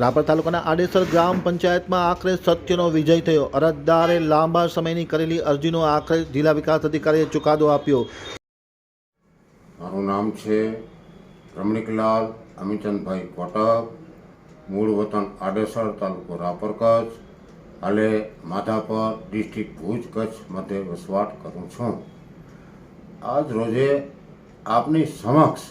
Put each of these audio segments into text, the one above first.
રાપર તાલુકાના આડેસર ગ્રામ પંચાયતમાં આખરે સત્યનો વિજય થયો. અરજદારે લાંબા સમયની કરેલી અરજીનો આખરે જિલ્લા વિકાસ અધિકારીએ ચુકાદો આપ્યો. મારું નામ છે રમણીકલાલ અમીચંદભાઈ કોટક. મૂળ વતન આડેસર તાલુકો રાપર કચ્છ. હાલે માધાપર ડિસ્ટ્રિક્ટ ભુજ કચ્છ મધ્ય વસવાટ કરું છું. આજ રોજે આપની સમક્ષ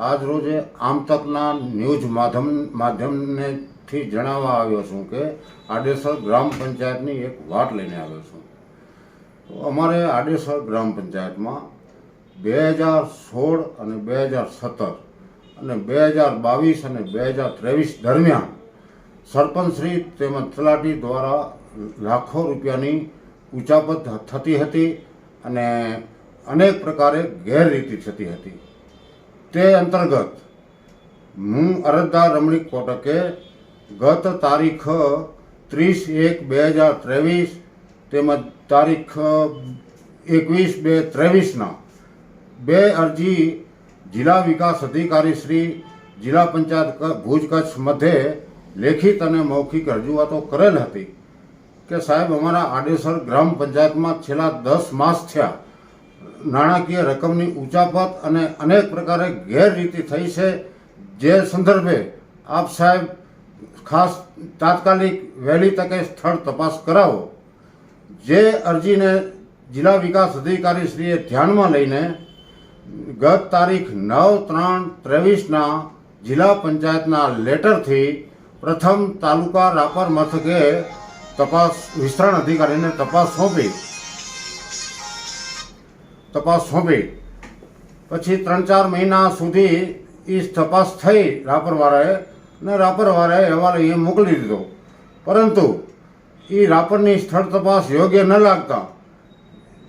આજ રોજે આમ તકના ન્યૂઝ માધ્યમ માધ્યમનેથી જણાવવા આવ્યો છું કે આડેસર ગ્રામ પંચાયતની એક વાત લઈને આવ્યો છું. તો અમારે આડેસર ગ્રામ પંચાયતમાં બે હજાર સોળ અને બે હજાર સત્તર અને બે હજાર બાવીસ અને બે હજાર ત્રેવીસ દરમિયાન સરપંચશ્રી તેમજ તલાટી દ્વારા લાખો રૂપિયાની ઉચાપત થતી હતી અને અનેક પ્રકારે ગેરરીતિ થતી હતી. તે અંતર્ગત હું અરજદાર રમણીક કોટકે ગત તારીખ ત્રીસ એક બે હજાર ત્રેવીસ તેમજ તારીખ એકવીસ બે ત્રેવીસના બે અરજી જિલ્લા વિકાસ અધિકારી શ્રી જિલ્લા પંચાયત ભુજ કચ્છ મધ્યે લેખિત અને મૌખિક રજૂઆતો કરેલ હતી કે સાહેબ અમારા આડેસર ગ્રામ પંચાયતમાં છેલ્લા દસ માસ થયા નાણાકીય રકમની ઉચાપત અને અનેક પ્રકારે ગેરરીતિ થઈ છે. જે સંદર્ભે આપ સાહેબ ખાસ તાત્કાલિક વહેલી તકે સ્થળ તપાસ કરાવો. જે અરજીને જિલ્લા વિકાસ અધિકારીશ્રીએ ધ્યાનમાં લઈને ગત તારીખ નવ ત્રણ ત્રેવીસના જિલ્લા પંચાયતના લેટરથી પ્રથમ તાલુકા રાપર મથકે તપાસ વિસ્તરણ અધિકારીને તપાસ સોંપી. તપાસ સોંપી પછી ત્રણ ચાર મહિના સુધી એ તપાસ થઈ રાપરવાળાએ અને રાપરવાળાએ અહેવાલ અહીંયા મોકલી દીધો. પરંતુ એ રાપરની સ્થળ તપાસ યોગ્ય ન લાગતા.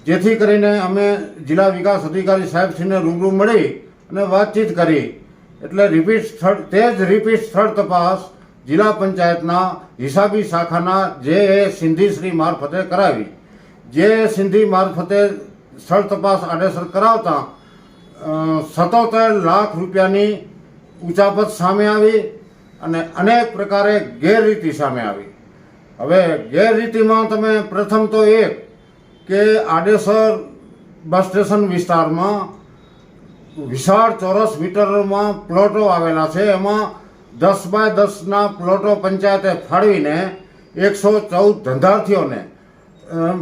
જેથી કરીને અમે જિલ્લા વિકાસ અધિકારી સાહેબશ્રીને રૂબરૂ મળી અને વાતચીત કરી. એટલે રિપીટ સ્થળ, તે જ રિપીટ સ્થળ તપાસ જિલ્લા પંચાયતના હિસાબી શાખાના જે એ સિંધીશ્રી મારફતે કરાવી. જે સિંધી મારફતે સ્થળ તપાસ આડેસર કરાવતા સત્તોતેર લાખ રૂપિયાની ઉચાપત સામે આવી અને અનેક પ્રકારે ગેરરીતિ સામે આવી. હવે ગેરરીતિમાં તમે પ્રથમ તો એક કે આડેસર બસ સ્ટેશન વિસ્તારમાં વિશાળ ચોરસ મીટરમાં પ્લોટો આવેલા છે. એમાં દસ બાય દસના પ્લોટો પંચાયતે ફાળવીને એકસો ચૌદ ધંધાર્થીઓને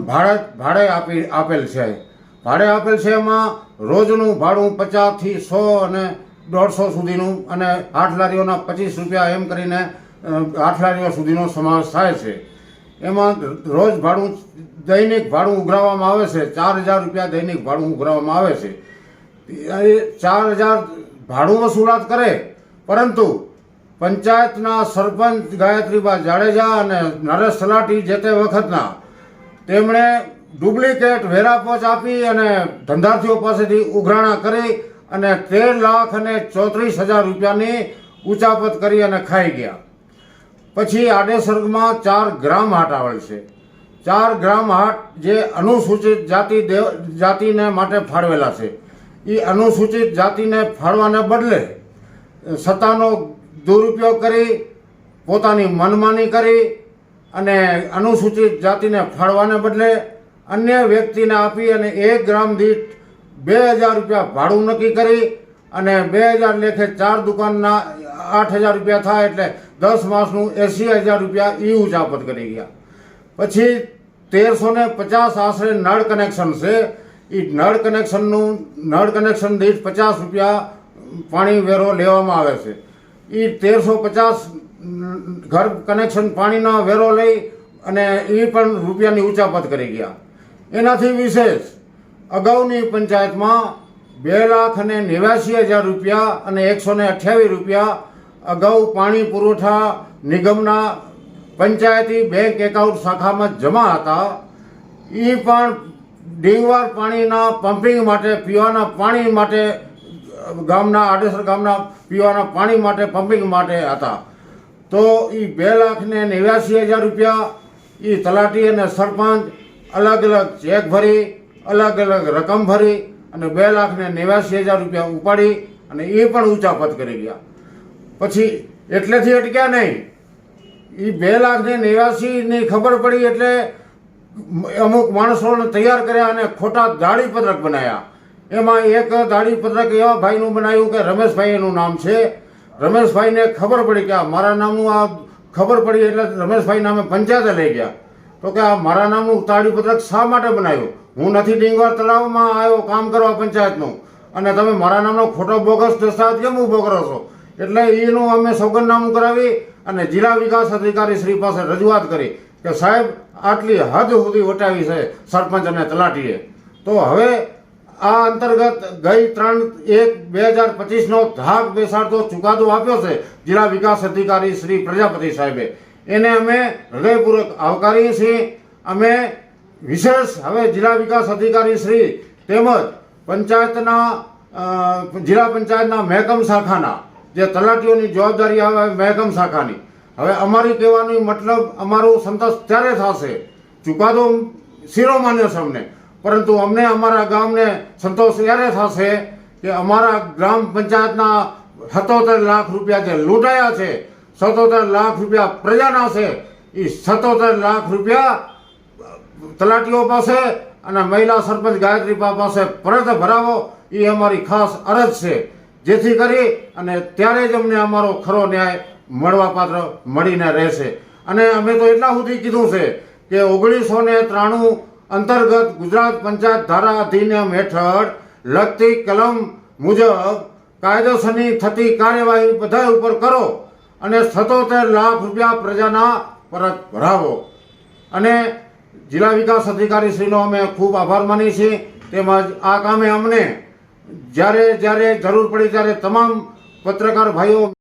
ભાડે ભાડે આપી, આપેલ છે. ભાડે આપેલ છે એમાં રોજનું ભાડું પચાસથી સો અને દોઢસો સુધીનું અને આઠ લારીઓના પચીસ રૂપિયા એમ કરીને આઠ લારીઓ સુધીનો સમાવેશ થાય છે. એમાં રોજ ભાડું, દૈનિક ભાડું ઉઘરાવવામાં આવે છે. ચાર હજાર રૂપિયા દૈનિક ભાડું ઉઘરાવવામાં આવે છે. એ ચાર હજાર ભાડું વસૂલાત કરે, પરંતુ પંચાયતના સરપંચ ગાયત્રીબા જાડેજા અને નરેશ તલાટી જે તે વખતના, તેમણે ડુપ્લિકેટ વેરાપોચ આપી અને ધંધાર્થીઓ પાસેથી ઉઘરાણા કરી અને તેર લાખ અને ચોત્રીસ હજાર રૂપિયાની ઉચાપત કરી અને ખાઈ ગયા. પછી આડેસર્ગમાં ચાર ગ્રામ હાટ આવેલ છે. ચાર ગ્રામ હાટ જે અનુસૂચિત જાતિ દેવ, જાતિને માટે ફાળવેલા છે. એ અનુસૂચિત જાતિને ફાળવાને બદલે સત્તાનો દુરુપયોગ કરી, પોતાની મનમાની કરી અને અનુસૂચિત જાતિને ફાળવાને બદલે અન્ય વ્યક્તિને આપી અને એક ગ્રામ દીઠ બે હજાર રૂપિયા ભાડું નક્કી કરી અને બે હજાર લેખે ચાર દુકાનના આઠ હજાર રૂપિયા થાય એટલે દસ માસનું એંસી હજાર રૂપિયા ઈ ઉજાપત કરી ગયા. પછી તેરસો ને પચાસ આશરે નળ કનેક્શન છે. એ નળ કનેક્શનનું, નળ કનેક્શન દીઠ પચાસ રૂપિયા પાણી વેરો લેવામાં આવે છે. એ તેરસો પચાસ ઘર કનેક્શન પાણીનો વેરો લઈ અને એ પણ રૂપિયાની ઉચાપત કરી ગયા. એનાથી વિશેષ અગાઉની પંચાયતમાં બે લાખ અને નેવ્યાસી હજાર રૂપિયા અને એકસો ને અઠ્યાવીસ રૂપિયા અગાઉ પાણી પુરવઠા નિગમના પંચાયતી બેંક એકાઉન્ટ શાખામાં જમા હતા. એ પણ ડીંગવાર પાણીના પમ્પિંગ માટે, પીવાના પાણી માટે, ગામના આડેસર ગામના પીવાના પાણી માટે પમ્પિંગ માટે હતા. તો એ બે લાખ ને નેવ્યાસી હજાર રૂપિયા એ તલાટી અને સરપંચ અલગ અલગ ચેક ભરી, અલગ અલગ રકમ ભરી અને બે લાખ ને નેવ્યાસી હજાર રૂપિયા ઉપાડી અને એ પણ ઉચાપત કરી ગયા. પછી એટલેથી અટક્યા નહીં. એ બે લાખ ને નેવ્યાસીની ખબર પડી એટલે અમુક માણસોને તૈયાર કર્યા અને ખોટા દાડીપત્રક બનાવ્યા એમાં એક દાડીપત્રક એવા ભાઈનું બનાવ્યું કે રમેશભાઈ એનું નામ છે. રમેશભાઈને ખબર પડી કે મારા નામનું આ ખબર પડી એટલે રમેશભાઈ નામે પંચાયતે લઈ ગયા. તો કે આ મારા નામનું તાળીપત્રક શા માટે બનાવ્યું? હું નથી ડીંગવાર તળાવમાં આવ્યો કામ કરવા પંચાયતનું. અને તમે મારા નામનો ખોટો બોગસ દસ્તાવેજ કેમ ઊભો કરો છો? એટલે એનું અમે સોગંદનામું કરાવી અને જિલ્લા વિકાસ અધિકારી શ્રી પાસે રજૂઆત કરી કે સાહેબ, આટલી હદ સુધી વટાવી છે સરપંચ અને તલાટીએ. તો હવે આ અંતર્ગત ગઈ ત્રણ એક બે હજાર પચીસનો ધાક બેસાડતો ચુકાદો આપ્યો છે જિલ્લા વિકાસ અધિકારી શ્રી પ્રજાપતિ સાહેબે. એને અમે હૃદયપૂર્વક આવકારીએ છીએ. અમે વિશેષ હવે જિલ્લા વિકાસ અધિકારી શ્રી તેમજ પંચાયતના જિલ્લા પંચાયતના મહેકમ શાખાના જે તલાટીઓની જવાબદારી આવે મહેકમ શાખાની. હવે અમારી કહેવાની મતલબ અમારું સંતોષ ત્યારે થશે, ચુકાદો શિરોમાન્ય અમને. પરંતુ અમને અમારા ગામને સંતોષ ત્યારે થશે કે અમારા ગ્રામ પંચાયતના સત્તોતેર લાખ રૂપિયા જે લૂંટાયા છે સત્તોતેર લાખ રૂપિયા પ્રજાના છે. એ સત્તોતેર લાખ રૂપિયા તલાટીઓ પાસે અને મહિલા સરપંચ ગાયત્રીબા પાસે પરત ભરાવો. એ અમારી ખાસ અરજ છે. જેથી કરી અને ત્યારે જ અમને અમારો ખરો ન્યાય મળવાપાત્ર મળીને રહેશે. અને અમે તો એટલા સુધી કીધું છે કે ઓગણીસો ને ત્રાણું અંતર્ગત ગુજરાત પંચાયત ધારા અધિનિયમ હેઠળ લગતી કલમ મુજબ કાયદેસરની થતી કાર્યવાહી બધા ઉપર કરો. અને સત્તોતેર લાખ રૂપિયા પ્રજાના પરત ભરાવો. અને જિલ્લા વિકાસ અધિકારી શ્રીનો અમે ખૂબ આભાર માનીએ છીએ. તેમજ આ કામે અમને જ્યારે જ્યારે જરૂર પડી ત્યારે તમામ પત્રકાર ભાઈઓ